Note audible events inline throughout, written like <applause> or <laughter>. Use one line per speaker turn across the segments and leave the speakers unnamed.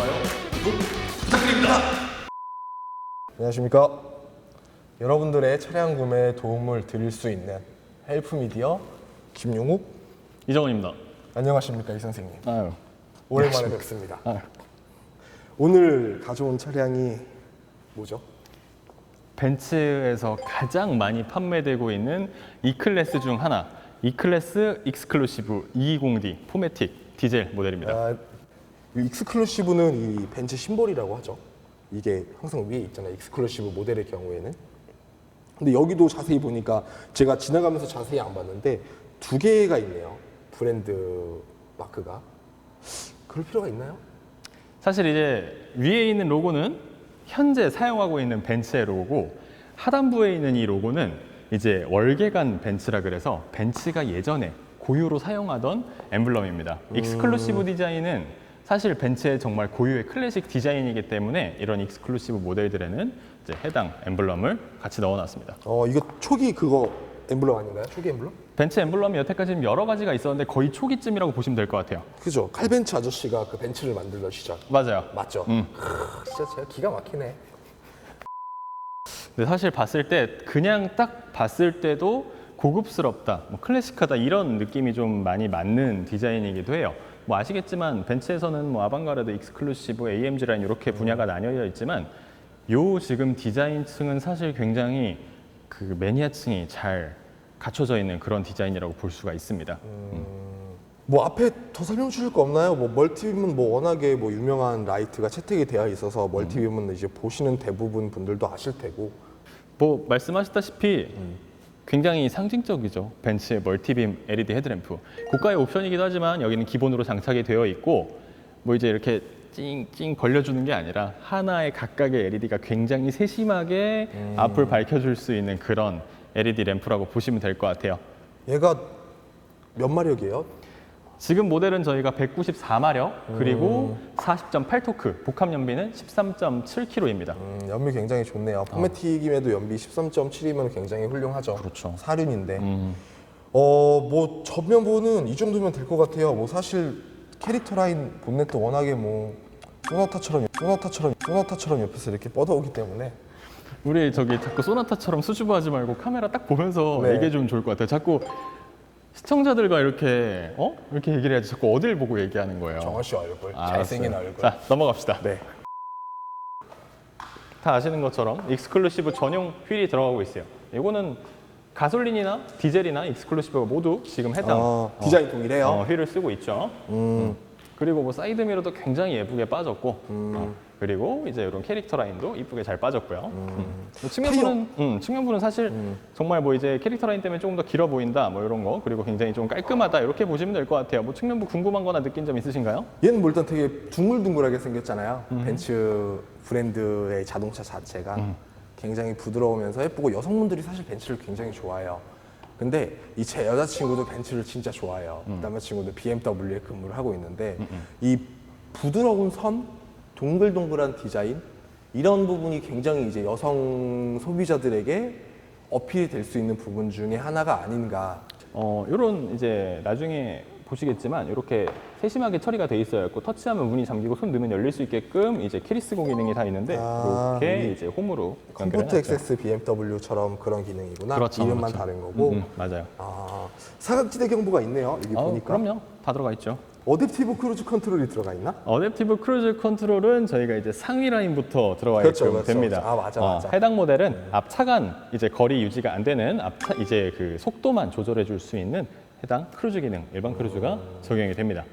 좋아요, 구독 부탁드립니다.
안녕하십니까. 여러분들의 차량 구매에 도움을 드릴 수 있는 헬프 미디어 김용욱.
이정원입니다.
안녕하십니까 이 선생님.
아유.
오랜만에 뵙습니다.
아유.
오늘 가져온 차량이 뭐죠?
벤츠에서 가장 많이 판매되고 있는 E 클래스 중 하나, E 클래스 익스클루시브 220D 포매틱 디젤 모델입니다.
아, 이 익스클루시브는 이 벤츠 심볼이라고 하죠. 이게 항상 위에 있잖아요. 익스클루시브 모델의 경우에는. 근데 여기도 자세히 보니까 제가 지나가면서 자세히 안 봤는데 두 개가 있네요. 브랜드 마크가. 그럴 필요가 있나요?
사실 이제 위에 있는 로고는 현재 사용하고 있는 벤츠의 로고고 하단부에 있는 이 로고는 이제 월계관 벤츠라 그래서 벤츠가 예전에 고유로 사용하던 엠블럼입니다. 익스클루시브 디자인은 사실 벤츠의 정말 고유의 클래식 디자인이기 때문에 이런 익스클루시브 모델들에는 이제 해당 엠블럼을 같이 넣어놨습니다.
어, 이거 초기 그거 엠블럼 아닌가요? 초기 엠블럼?
벤츠 엠블럼이 여태까지 지금 여러 가지가 있었는데 거의 초기쯤이라고 보시면 될 것 같아요.
그죠. 칼벤츠 아저씨가 그 벤츠를 만들던 시절.
맞아요.
맞죠?
음.
크, 진짜 제가 기가 막히네.
근데 사실 봤을 때 그냥 딱 봤을 때도 고급스럽다, 뭐 클래식하다 이런 느낌이 좀 많이 맞는 디자인이기도 해요. 뭐 아시겠지만 벤츠에서는 뭐 아방가르드, 익스클루시브, AMG 라인 이렇게 분야가 나뉘어져 있지만 요 지금 디자인층은 사실 굉장히 그 매니아층이 잘 갖춰져 있는 그런 디자인이라고 볼 수가 있습니다.
뭐 앞에 더 설명 주실 거 없나요? 뭐 멀티빔은 뭐 워낙에 뭐 유명한 라이트가 채택이 되어 있어서 멀티빔은 이제 보시는 대부분 분들도 아실 테고
뭐 말씀하셨다시피 굉장히 상징적이죠. 벤츠의 멀티빔 LED 헤드램프. 고가의 옵션이기도 하지만 여기는 기본으로 장착이 되어 있고 뭐 이제 이렇게 찡찡 걸려주는 게 아니라 하나의 각각의 LED가 굉장히 세심하게 앞을 밝혀줄 수 있는 그런 LED 램프라고 보시면 될 것 같아요.
얘가 몇 마력이에요?
지금 모델은 저희가 194마력 그리고 40.8토크 복합 연비는 13.7kg입니다.
음, 연비 굉장히 좋네요. 포매틱임에도 연비 13.7이면 굉장히 훌륭하죠.
그렇죠.
사륜인데.
음.
어, 뭐 전면부는 이 정도면 될 것 같아요. 뭐 사실 캐릭터 라인 본넷도 워낙에 뭐 소나타처럼 소나타처럼 소나타처럼 옆에서 이렇게 뻗어오기 때문에
우리 저기 자꾸 소나타처럼 수줍어하지 말고 카메라 딱 보면서
네.
얘기해 주면 좋을 것 같아요. 자꾸 시청자들과 이렇게 어 이렇게 얘기를 해야지 자꾸 어딜 보고 얘기하는 거예요.
정원 씨 얼굴,
아,
잘생긴
알았어요.
얼굴.
자 넘어갑시다.
네.
다 아시는 것처럼 익스클루시브 전용 휠이 들어가고 있어요. 이거는 가솔린이나 디젤이나 익스클루시브가 모두 지금 해당
어, 디자인 동일해요.
어, 휠을 쓰고 있죠.
음,
그리고 뭐 사이드 미러도 굉장히 예쁘게 빠졌고 어, 그리고 이제 이런 캐릭터 라인도 이쁘게 잘 빠졌고요. 음. 뭐 측면부는 음, 측면부는 사실 정말 뭐 이제 캐릭터 라인 때문에 조금 더 길어 보인다 뭐 이런 거 그리고 굉장히 좀 깔끔하다 이렇게 보시면 될 것 같아요. 뭐 측면부 궁금한거나 느낀 점 있으신가요?
얘는 뭐 일단 되게 둥글둥글하게 생겼잖아요.
음.
벤츠 브랜드의 자동차 자체가 굉장히 부드러우면서 예쁘고 여성분들이 사실 벤츠를 굉장히 좋아해요. 근데 이 제 여자친구도 벤츠를 진짜 좋아해요.
음.
남자친구도 BMW에 근무를 하고 있는데 이 부드러운 선, 동글동글한 디자인 이런 부분이 굉장히 이제 여성 소비자들에게 어필이 될 수 있는 부분 중에 하나가 아닌가.
어, 이런 이제 나중에 보시겠지만 이렇게 세심하게 처리가 돼 있어요. 고 터치하면 문이 잠기고 손 넣으면 열릴 수 있게끔 이제 캐리스고 기능이 다 있는데
아,
이렇게
이
이제 홈으로
컴포트. 액세스 BMW처럼 그런 기능이구나.
그렇죠,
이름만
그렇죠.
다른 거고.
음, 음, 맞아요.
아, 사각지대 경보가 있네요. 여기
어,
보니까.
그럼요. 다 들어가 있죠.
어댑티브 크루즈 컨트롤이 들어가 있나?
어댑티브 크루즈 컨트롤은 저희가 이제 상위 라인부터 들어가
그렇죠, 그렇죠.
됩니다.
아, 맞아,
어,
맞아.
해당 모델은 앞 차간 이제 거리 유지가 안 되는 앞 차, 이제 그 속도만 조절해 줄 수 있는 해당 크루즈 기능 일반 크루즈가 적용이 됩니다.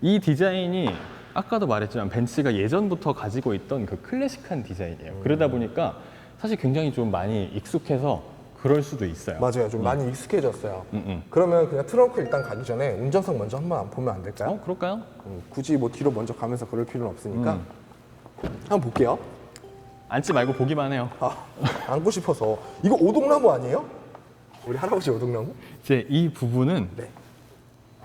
이 디자인이 아까도 말했지만 벤츠가 예전부터 가지고 있던 그 클래식한 디자인이에요. 그러다 보니까 사실 굉장히 좀 많이 익숙해서 그럴 수도 있어요.
맞아요. 좀 많이 익숙해졌어요.
음, 음.
그러면 그냥 트렁크 일단 가기 전에 운전석 먼저 한번 안 보면 안 될까요?
어, 그럴까요?
음, 굳이 뭐 뒤로 먼저 가면서 그럴 필요는 없으니까
음.
한번 볼게요.
앉지 말고 보기만 해요.
아, 앉고 싶어서 이거 오동나무 아니에요? 우리 할아버지 오동나무?
이제 이 부분은
네.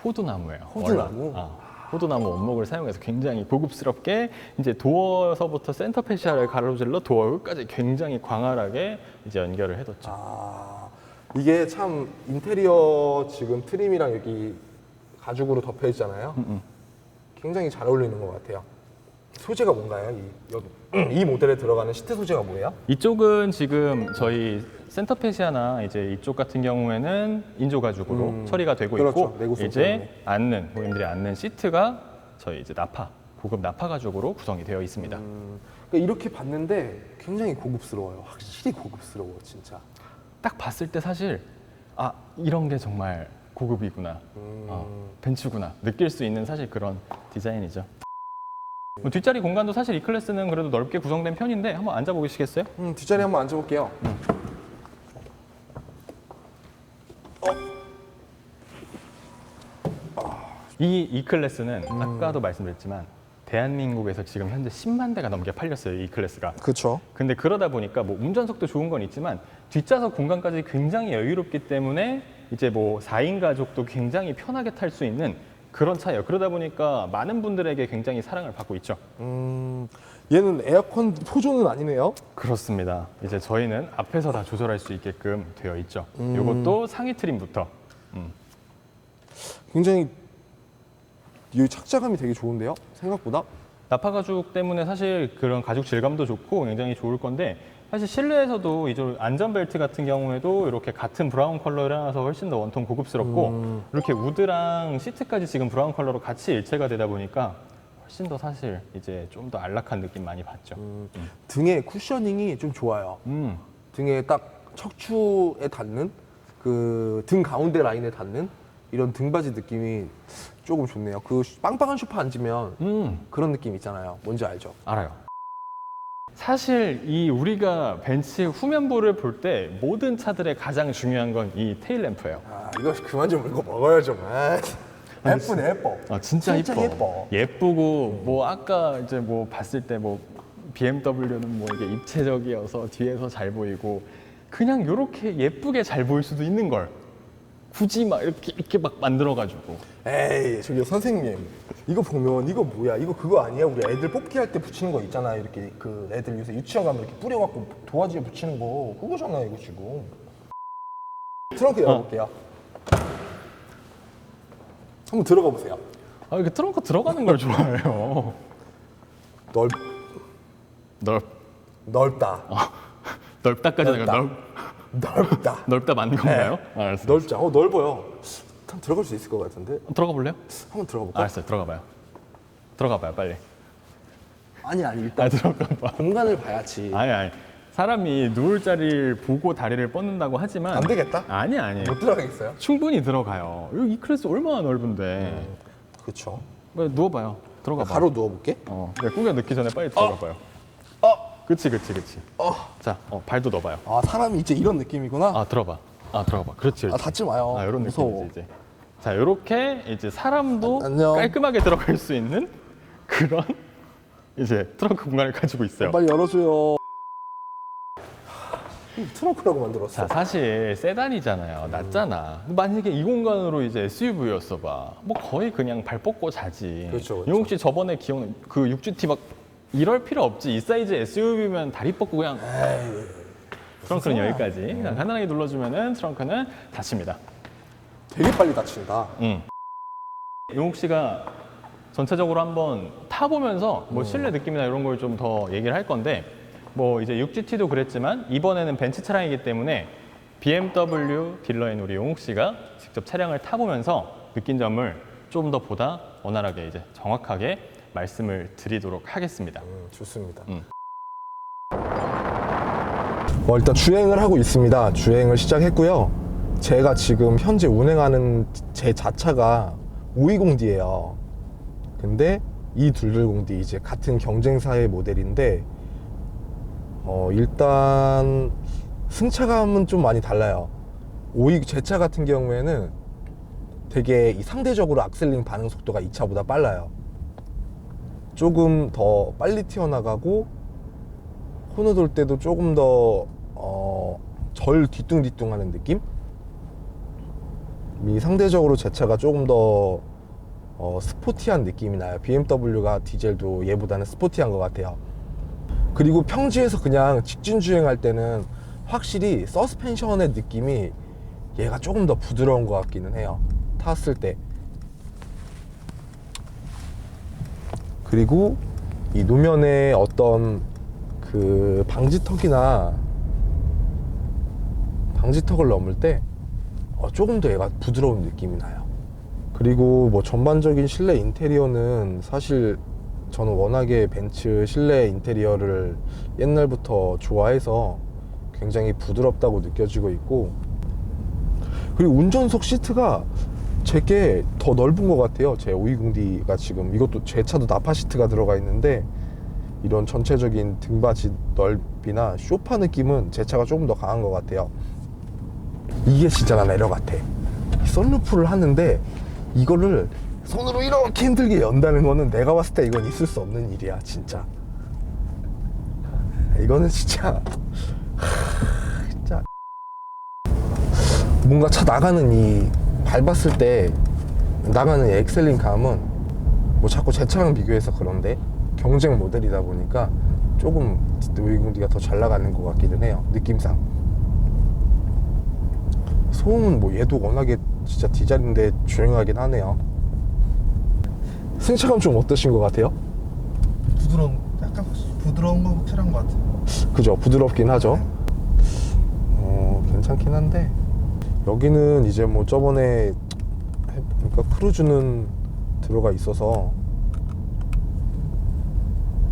호두나무예요.
호두나무?
원래. 아, 호두나무 원목을 사용해서 굉장히 고급스럽게 이제 도어서부터 센터 페시아를 가로질러 도어까지 굉장히 광활하게 이제 연결을 해뒀죠.
아 이게 참 인테리어 지금 트림이랑 여기 가죽으로 덮여 있잖아요. 굉장히 잘 어울리는 것 같아요. 소재가 뭔가요? 이, 이 모델에 들어가는 시트 소재가 뭐예요?
이쪽은 지금 저희 센터페시아나 이제 이쪽 같은 경우에는 인조 가죽으로
음,
처리가 되고
그렇죠.
있고
내구성
이제
때문에.
앉는 고객님들이 앉는 시트가 저희 이제 나파 고급 나파 가죽으로 구성이 되어 있습니다.
음, 그러니까 이렇게 봤는데 굉장히 고급스러워요. 확실히 고급스러워, 진짜.
딱 봤을 때 사실 아 이런 게 정말 고급이구나
음.
어, 벤츠구나 느낄 수 있는 사실 그런 디자인이죠. 뭐 뒷자리 공간도 사실 이 클래스는 그래도 넓게 구성된 편인데 한번 앉아 보시겠어요?
음, 뒷자리 한번 앉아볼게요.
이 E 클래스는 아까도 말씀드렸지만 대한민국에서 지금 현재 10만 대가 넘게 팔렸어요 이 클래스가.
그렇죠.
근데 그러다 보니까 뭐 운전석도 좋은 건 있지만 뒷좌석 공간까지 굉장히 여유롭기 때문에 이제 뭐 4인 가족도 굉장히 편하게 탈 수 있는 그런 차예요. 그러다 보니까 많은 분들에게 굉장히 사랑을 받고 있죠.
음, 얘는 에어컨 포조는 아니네요.
그렇습니다. 이제 저희는 앞에서 다 조절할 수 있게끔 되어 있죠.
음.
이것도 상위 트림부터 음.
굉장히 이 착자감이 되게 좋은데요? 생각보다.
나파 가죽 때문에 사실 그런 가죽 질감도 좋고 굉장히 좋을 건데 사실 실내에서도 이제 안전벨트 같은 경우에도 이렇게 같은 브라운 컬러를 해놔서 훨씬 더 원톤 고급스럽고
음.
이렇게 우드랑 시트까지 지금 브라운 컬러로 같이 일체가 되다 보니까 훨씬 더 사실 이제 좀 더 안락한 느낌 많이 받죠.
등에 쿠셔닝이 좀 좋아요.
음.
등에 딱 척추에 닿는 그 등 가운데 라인에 닿는 이런 등받이 느낌이 조금 좋네요. 그 빵빵한 소파 앉으면
음.
그런 느낌 있잖아요. 뭔지 알죠?
알아요. 사실 이 우리가 벤츠 후면부를 볼 때 모든 차들의 가장 중요한 건 이 테일 램프예요.
아 이거 그만 좀 물고 먹어요 좀. 아, 예쁘네 예뻐.
아 진짜.
예뻐.
예쁘고 뭐 아까 이제 뭐 봤을 때 뭐 BMW는 뭐 이게 입체적이어서 뒤에서 잘 보이고 그냥 이렇게 예쁘게 잘 보일 수도 있는 걸 굳이 막 이렇게 이렇게 막 만들어 가지고.
에이 저기 선생님 이거 보면 이거 뭐야? 이거 그거 아니야? 우리 애들 뽑기 할 때 붙이는 거 있잖아. 이렇게 그 애들 요새 유치원 가면 이렇게 뿌려갖고 도화지에 붙이는 거 그거잖아 이거 지금. 트렁크 열어볼게요. 한번 들어가 보세요.
아 이렇게 트렁크 들어가는 걸 좋아해요.
넓
넓.
넓다.
넓다까지 내가
넓다.
넓
넓다 <laughs>
넓다 맞는 건가요? 아, 알았어.
넓자 어 넓어요 한번 들어갈 수 있을 것 같은데
들어가 볼래요?
한번 들어가 볼까
알았어요. 들어가 봐요. 들어가 봐요, 빨리.
아니 아니
아,
일단
들어가 봐.
공간을 봐야지
아니 아니. 사람이 누울 자리를 보고 다리를 뻗는다고 하지만
안 되겠다?
아니 아니.
못 들어가겠어요
충분히 들어가요. 여기 이 클래스 얼마나 넓은데.
그렇죠
빨리 누워봐요. 들어가 봐.
바로 누워볼게
어. 네, 꾸겨 넣기 전에 빨리 들어가 봐요.
어
그렇지, 그렇지, 그렇지.
어.
자, 어, 발도 넣어봐요.
아 사람이 이제 이런 느낌이구나.
아, 들어봐. 아, 들어가 봐. 그렇지,
아
그렇지.
닫지 마요.
아, 이런
무서워.
느낌이지 이제. 자, 이렇게 이제 사람도
아, 안녕.
깔끔하게 들어갈 수 있는 그런 <laughs> 이제 트렁크 공간을 가지고 있어요.
빨리 열어줘요. 트렁크라고 만들었어.
자, 사실 세단이잖아요. 낮잖아. 만약에 이 공간으로 이제 SUV였어 봐. 뭐 거의 그냥 발 뻗고 자지.
그렇죠, 그렇죠.
용욱 씨 저번에 기억 그 6GT 막 이럴 필요 없지. 이 사이즈 SUV면 다리 뻗고 그냥 트렁크는 여기까지. 그냥 간단하게 눌러주면은 트렁크는 닫힙니다.
되게 빨리 닫힌다.
응. 용욱 씨가 전체적으로 한번 타보면서 뭐 실내 느낌이나 이런 걸 좀 더 얘기를 할 건데 뭐 이제 6GT도 그랬지만 이번에는 벤츠 차량이기 때문에 BMW 딜러인 우리 용욱 씨가 직접 차량을 타보면서 느낀 점을 좀 더 보다 원활하게 이제 정확하게 말씀을 드리도록 하겠습니다.
음, 좋습니다.
음.
어, 일단 주행을 하고 있습니다. 주행을 시작했고요. 제가 지금 현재 운행하는 제 자차가 520D예요. 근데 이 220D 이제 같은 경쟁사의 모델인데 어, 일단 승차감은 좀 많이 달라요. 520 제 차 같은 경우에는 되게 이 상대적으로 악셀링 반응 속도가 이 차보다 빨라요. 조금 더 빨리 튀어나가고 코너 돌 때도 조금 더, 어, 덜 뒤뚱뒤뚱하는 느낌? 이 상대적으로 제 차가 조금 더 어, 스포티한 느낌이 나요. BMW가 디젤도 얘보다는 스포티한 것 같아요. 그리고 평지에서 그냥 직진 주행할 때는 확실히 서스펜션의 느낌이 얘가 조금 더 부드러운 것 같기는 해요. 탔을 때. 그리고 이 노면에 어떤 그 방지턱이나 방지턱을 넘을 때 어, 조금 더 얘가 부드러운 느낌이 나요. 그리고 뭐 전반적인 실내 인테리어는 사실 저는 워낙에 벤츠 실내 인테리어를 옛날부터 좋아해서 굉장히 부드럽다고 느껴지고 있고 그리고 운전석 시트가 제게 더 넓은 것 같아요. 제 520D가 지금 이것도 제 차도 나파 시트가 들어가 있는데 이런 전체적인 등받이 넓이나 쇼파 느낌은 제 차가 조금 더 강한 것 같아요. 이게 진짜 나 내려 같아. 썬루프를 하는데 이거를 손으로 이렇게 힘들게 연다는 거는 내가 봤을 때 이건 있을 수 없는 일이야, 진짜. 이거는 진짜 하, 진짜 뭔가 차 나가는 이 밟았을 때 나가는 이 엑셀링 감은 뭐 자꾸 제 차랑 비교해서 그런데 경쟁 모델이다 보니까 조금 노이공디가 더 잘 나가는 것 같기는 해요 느낌상. 소음은 뭐 얘도 워낙에 진짜 디젤인데 조용하긴 하네요. 승차감 좀 어떠신 것 같아요?
부드러운 약간 부드러운 건 확실한 것 같아요.
그죠? 부드럽긴 하죠? 어 괜찮긴 한데 여기는 이제 뭐 저번에 해보니까 크루즈는 들어가 있어서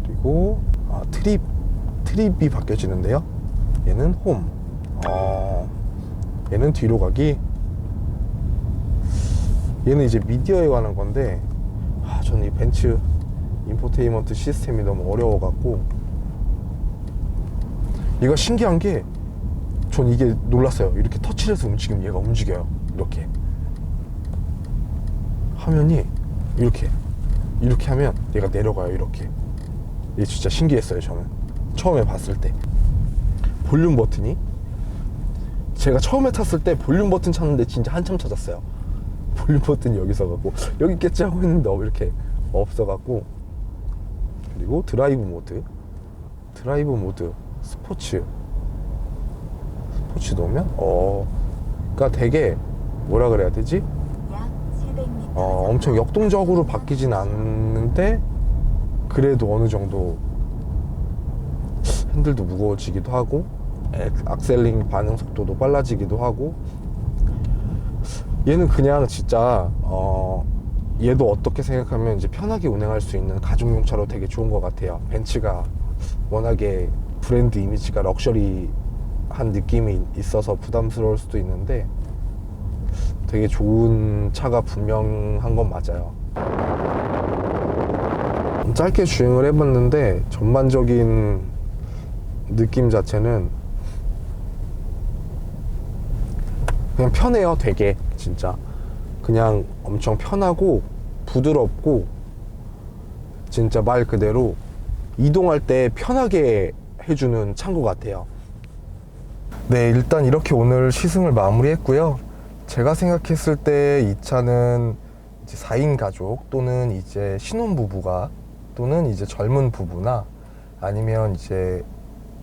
그리고 아, 트립 트립이 바뀌어지는데요? 얘는 홈. 어, 얘는 뒤로 가기? 얘는 이제 미디어에 관한 건데 아, 저는 이 벤츠 인포테인먼트 시스템이 너무 어려워 갖고. 얘가 신기한 게 전 이게 놀랐어요. 이렇게 터치를 해서 움직이면 얘가 움직여요. 이렇게 화면이 이렇게 이렇게 하면 얘가 내려가요. 이렇게 이게 진짜 신기했어요. 저는 처음에 봤을 때 볼륨 버튼이 제가 처음에 탔을 때 볼륨 버튼 찾는데 진짜 한참 찾았어요. <laughs> 볼륨 버튼이 여기서 갖고 여기 있겠지 하고 있는데 어, 이렇게 없어갖고 그리고 드라이브 모드 드라이브 모드 스포츠 스포츠 넣으면? 어. 그러니까 되게 뭐라 그래야 되지?
약 700m
어 엄청 역동적으로 바뀌진 않는데 그래도 어느 정도 핸들도 무거워지기도 하고 엑- 악셀링 반응 속도도 빨라지기도 하고. 얘는 그냥 진짜 어 얘도 어떻게 생각하면 이제 편하게 운행할 수 있는 가족용 차로 되게 좋은 것 같아요. 벤츠가 워낙에 브랜드 이미지가 럭셔리 한 느낌이 있어서 부담스러울 수도 있는데 되게 좋은 차가 분명한 건 맞아요. 짧게 주행을 해봤는데 전반적인 느낌 자체는 그냥 편해요, 되게 진짜. 그냥 엄청 편하고 부드럽고 진짜 말 그대로 이동할 때 편하게 해주는 것 같아요. 네, 일단 이렇게 오늘 시승을 마무리했고요. 제가 생각했을 때 이 차는 이제 4인 가족 또는 이제 신혼부부가 또는 이제 젊은 부부나 아니면 이제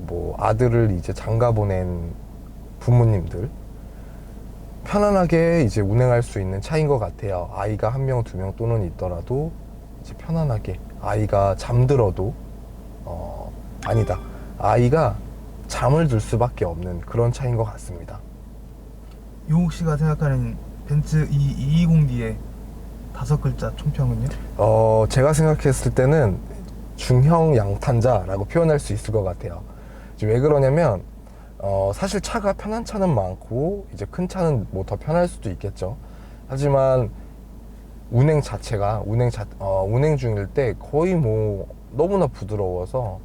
뭐 아들을 이제 장가 보낸 부모님들 편안하게 이제 운행할 수 있는 차인 것 같아요. 아이가 한 명, 두 명 또는 있더라도 이제 편안하게 아이가 잠들어도 어 아니다. 아이가 잠을 들 수밖에 없는 그런 차인 것 같습니다.
용욱 씨가 생각하는 벤츠 이 220D의 다섯 글자 총평은요?
어, 제가 생각했을 때는 중형 양탄자라고 표현할 수 있을 것 같아요. 이제 왜 그러냐면, 어, 사실 차가 편한 차는 많고, 이제 큰 차는 뭐 더 편할 수도 있겠죠. 하지만, 운행 자체가, 운행 자, 어, 운행 중일 때 거의 뭐 너무나 부드러워서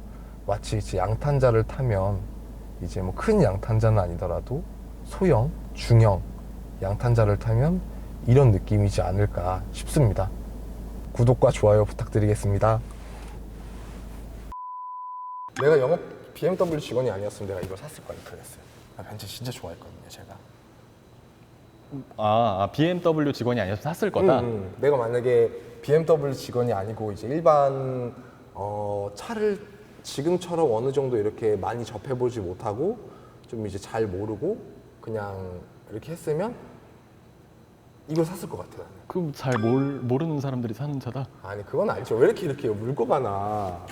마치 이제 양탄자를 타면 이제 뭐 큰 양탄자는 아니더라도 소형, 중형 양탄자를 타면 이런 느낌이지 않을까 싶습니다. 구독과 좋아요 부탁드리겠습니다. 내가 영업 BMW 직원이 아니었으면 내가 이걸 샀을 거야 그랬어요. 나 벤츠 진짜 좋아했거든요, 제가.
아, 아, BMW 직원이 아니어서 샀을 거다.
음, 음. 내가 만약에 BMW 직원이 아니고 이제 일반 어, 차를 지금처럼 어느 정도 이렇게 많이 접해보지 못하고 좀 이제 잘 모르고 그냥 이렇게 했으면 이걸 샀을 것 같아 나는.
그럼 잘 몰, 모르는 사람들이 사는 차다.
아니 그건 알죠. 왜 이렇게 이렇게 물고 가나.